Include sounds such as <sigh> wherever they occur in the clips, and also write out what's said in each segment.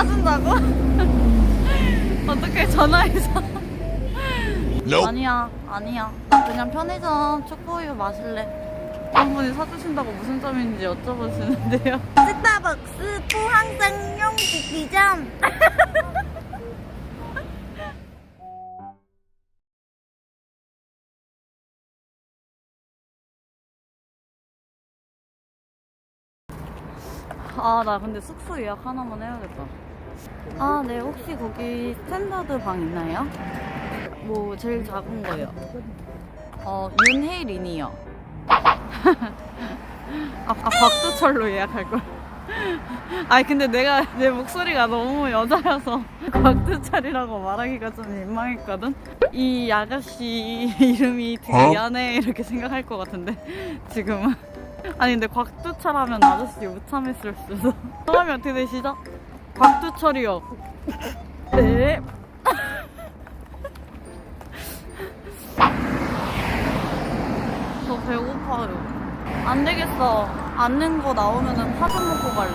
사준다고? <laughs> 어떻게 전화해서? Nope. 아니야, 아니야. 나 그냥 편의점 초코우유 마실래. 한 분이 사주신다고 무슨 점인지 여쭤보시는데요. <laughs> 스타벅스 포항상용 국기점. 아, 나 근데 숙소 예약 하나만 해야겠다. 아, 네. 혹시 거기 스탠다드 방 있나요? 뭐, 제일 작은 거요. 어, 윤혜린이요. <laughs> 아, 아, 박두철로 예약할 걸. <laughs> 아니, 근데 내가, 내 목소리가 너무 여자여서 <laughs> 박두철이라고 말하기가 좀 민망했거든? 이 아가씨 이름이 되게 어? 미안해, 이렇게 생각할 것 같은데, 지금은. 아니, 근데 곽두철 하면 아저씨 못 참았을 수도. 성함이 어떻게 되시죠? 곽두철이요. 네. <laughs> 저 배고파요. 안 되겠어. 앉는 거 나오면은 파좀 먹고 갈래.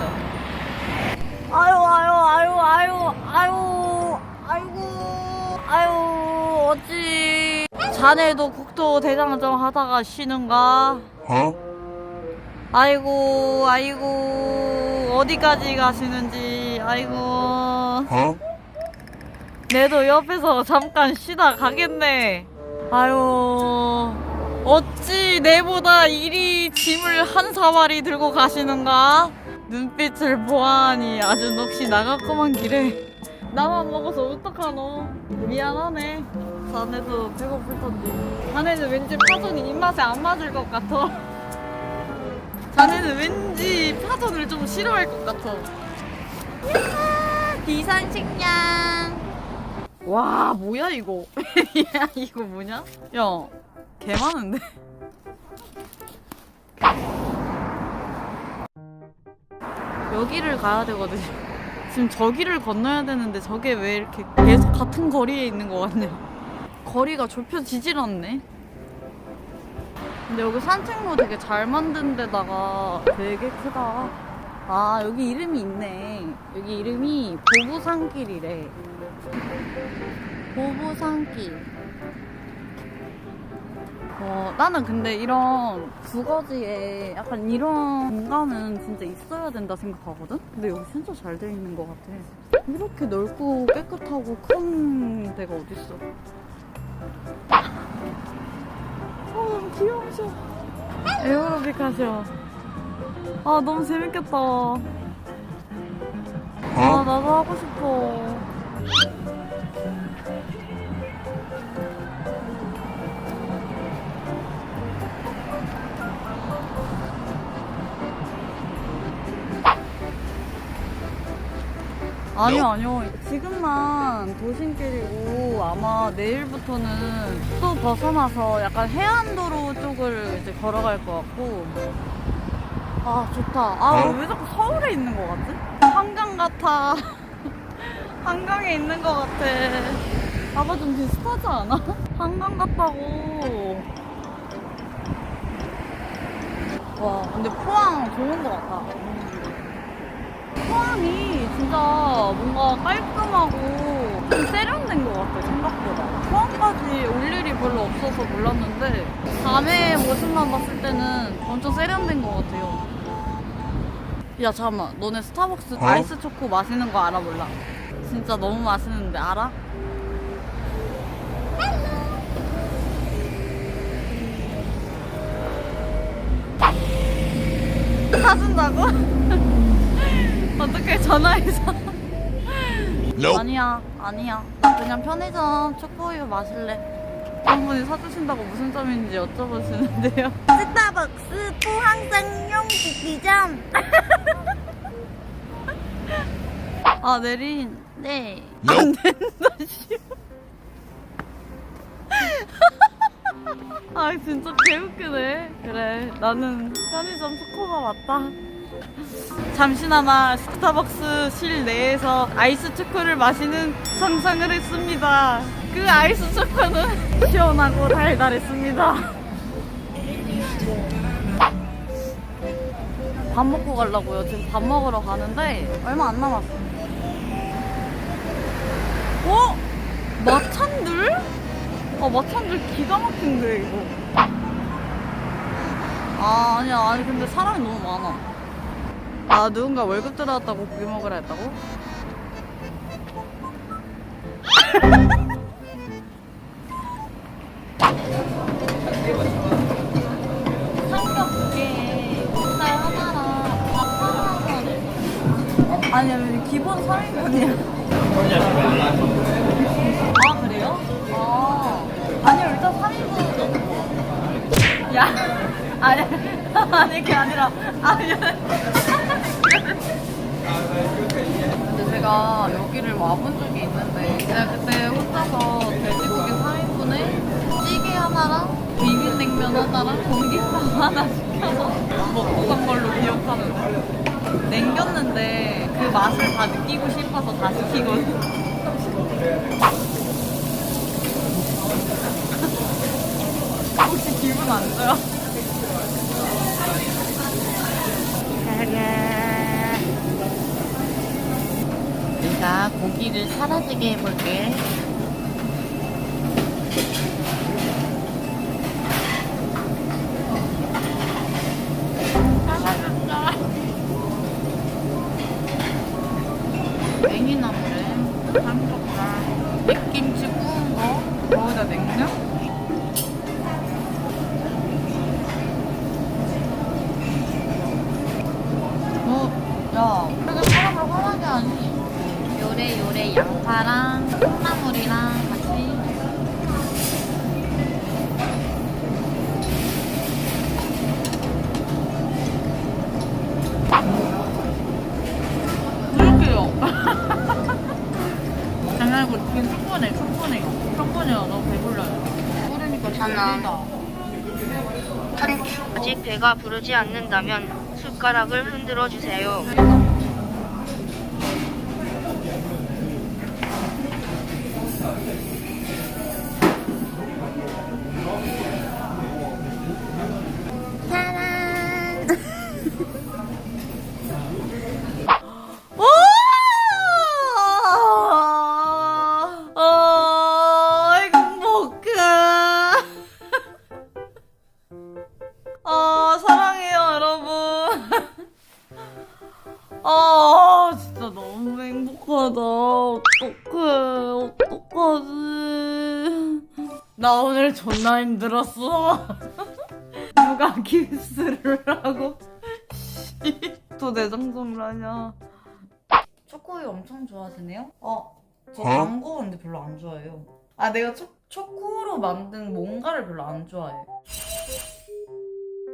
아유, 아유, 아유, 아유, 아유, 아이고, 아유, 어찌. 자네도 국토 대장정 하다가 쉬는가? Huh? 아이고, 아이고, 어디까지 가시는지, 아이고. Huh? 내도 옆에서 잠깐 쉬다 가겠네. 아유, 어찌 내보다 이리 짐을 한 사발이 들고 가시는가? 눈빛을 보아하니 아주 넋이 나갔구만 길에. 나만 먹어서 어떡하노? 미안하네. 자네도 배고플 텐데. 자네는 왠지 파전이 입맛에 안 맞을 것 같아. 자네는 왠지 파전을 좀 싫어할 것 같아. 야, 비상식량. 와 뭐야 이거? <laughs> 야 이거 뭐냐? 야 개 많은데? 여기를 가야 되거든 지금 저기를 건너야 되는데 저게 왜 이렇게 계속 같은 거리에 있는 것 같냐 거리가 좁혀지질 않네. 근데 여기 산책로 되게 잘 만든 데다가 되게 크다 아 여기 이름이 있네 여기 이름이 보부산길이래 보부산길. 어, 나는 근데 이런 주거지에 약간 이런 공간은 진짜 있어야 된다 생각하거든? 근데 여기 진짜 잘 돼 있는 것 같아. 이렇게 넓고 깨끗하고 큰 데가 어딨어. 어, 너무 귀여우셔. 에어로빅 하셔. 아, 너무 재밌겠다. 아, Huh? 나도 하고 싶어. 아니요, 아니요. 지금만 도심길이고 아마 내일부터는 또 벗어나서 약간 해안도로 쪽을 이제 걸어갈 것 같고. 아, 좋다. 아, 어? 왜 자꾸 서울에 있는 것 같지? 한강 같아. <laughs> 한강에 있는 것 같아. 아까 좀 비슷하지 않아? <laughs> 한강 같다고. 와, 근데 포항 좋은 것 같아. 포항이 진짜 뭔가 깔끔하고 좀 세련된 것 같아, 생각보다. 포항까지 올 일이 별로 없어서 몰랐는데, 밤에 모습만 봤을 때는 엄청 세련된 것 같아요. 야, 잠깐만. 너네 스타벅스 어? 아이스 초코 마시는 거 알아, 몰라? 진짜 너무 맛있는데, 알아? 사준다고? <laughs> 전화해서? Nope. 아니야, 아니야. 나 그냥 편의점 초코우유 마실래. 한 분이 사주신다고 무슨 점인지 여쭤보시는데요. <laughs> 스타벅스 포항상용 국기점. 아, 내린. 네. 안. 된다, 씨. 아, 진짜 개웃기네. 그래, 나는 편의점 초코가 맞다. 잠시나마 스타벅스 실내에서 아이스 초코를 마시는 상상을 했습니다. 그 아이스 초코는 <laughs> 시원하고 달달했습니다. 밥 먹고 가려고요. 지금 밥 먹으러 가는데 얼마 안 남았어. 어? 마찬들? 아 마찬들 기가 막힌데 이거 아 아니야 아니 근데 사람이 너무 많아 아 누군가 월급 들어왔다고 고기 먹으라 했다고? 아니야 기본 3인분이야 아 그래요? 아 아니요 일단 3인분 야 아니 아니 그게 아니라 아니 근데 제가 여기를 와본 적이 있는데 제가 그때 혼자서 돼지고기 3인분에 찌개 하나랑 비빔냉면 하나랑 공깃밥 하나 시켜서 먹고 간 걸로 기억하는데 냉겼는데 그 맛을 다 느끼고 싶어서 다 시키거든 혹시 기분 안 좋아? 고기를 사라지게 해볼게. 괜찮아. 아직 배가 부르지 않는다면 숟가락을 흔들어 주세요. 존나 힘들었어. <laughs> 누가 키스를 하고. <laughs> 또 내장점을 하냐. 초코우유 엄청 좋아하시네요? 어, 저 어? 광고 근데 별로 안 좋아해요. 아, 내가 초, 초코로 만든 뭔가를 별로 안 좋아해.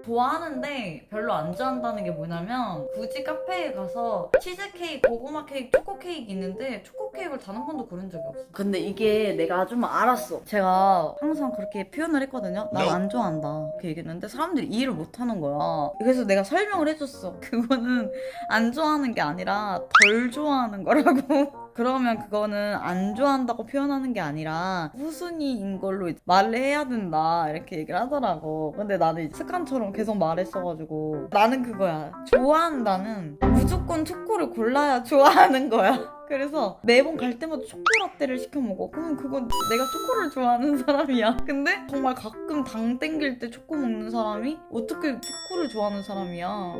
좋아하는데 별로 안 좋아한다는 게 뭐냐면 굳이 카페에 가서 치즈케이크, 고구마 케이크, 초코 케이크 있는데 초코 케이크를 단 한 번도 고른 적이 없어. 근데 이게 내가 좀 알았어. 제가 항상 그렇게 표현을 했거든요. 난 안 좋아한다. 이렇게 얘기했는데 사람들이 이해를 못 하는 거야. 그래서 내가 설명을 해줬어. <laughs> 그거는 안 좋아하는 게 아니라 덜 좋아하는 거라고. 그러면 그거는 안 좋아한다고 표현하는 게 아니라 후순위인 걸로 말을 해야 된다 이렇게 얘기를 하더라고. 근데 나는 습관처럼 계속 말했어가지고 나는 그거야. 좋아한다는 무조건 초코를 골라야 <laughs> 좋아하는 거야. 그래서 매번 갈 때마다 초코라떼를 시켜 먹어. 그러면 그건 내가 초코를 좋아하는 사람이야. 근데 정말 가끔 당 땡길 때 초코 먹는 사람이 어떻게 초코를 좋아하는 사람이야?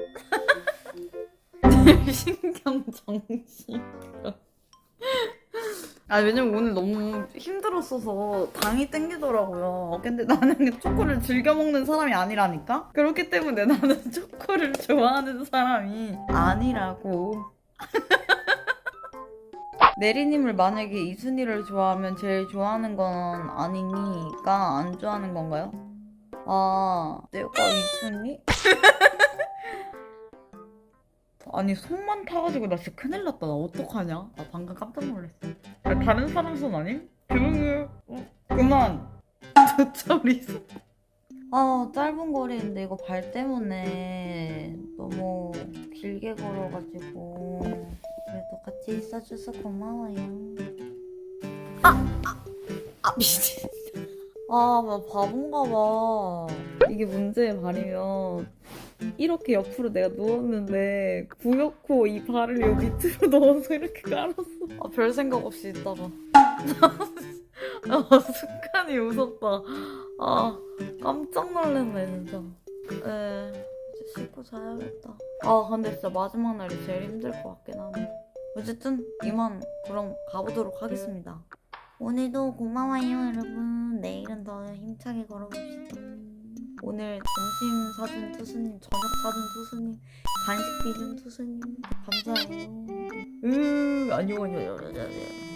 <laughs> 신경 정신 아 왜냐면 오늘 너무 힘들었어서 당이 땡기더라고요. 근데 나는 <laughs> 초코를 즐겨 먹는 사람이 아니라니까. 그렇기 때문에 나는 <laughs> 초코를 좋아하는 사람이 아니라고. <laughs> 내리님을 만약에 이순이를 좋아하면 제일 좋아하는 건 아니니까 안 좋아하는 건가요? 아 내가 이순이? 아니 손만 타가지고 나 진짜 큰일 났다. 나 어떡하냐? 나 방금 깜짝 놀랐어. 야, 다른 사람 손 아님? 조용히 어, 그만. <laughs> 저리 아 짧은 거리인데 이거 발 때문에 너무 길게 걸어가지고 그래도 같이 있어줘서 고마워요. 아! 아, 아 미친. 아, 나 바본가 봐. 이게 문제의 발이면 이렇게 옆으로 내가 누웠는데 구역코 이 발을 여기 밑으로 <laughs> 넣어서 이렇게 깔았어. 아, 별 생각 없이 있다가 어, <laughs> 습관이 무섭다. 아, 깜짝 놀랐네, 진짜. 에, 이제 씻고 자야겠다. 아, 근데 진짜 마지막 날이 제일 힘들 것 같긴 하네. 어쨌든, 이만 그럼 가보도록 하겠습니다. 오늘도 고마워요, 여러분. 내일은 더 힘차게 걸어봅시다. 오늘 점심 사준 투수님, 저녁 사준 투수님, 간식 비준 투수님, 감사해요. 으, 안녕, 안녕, 안녕, 안녕.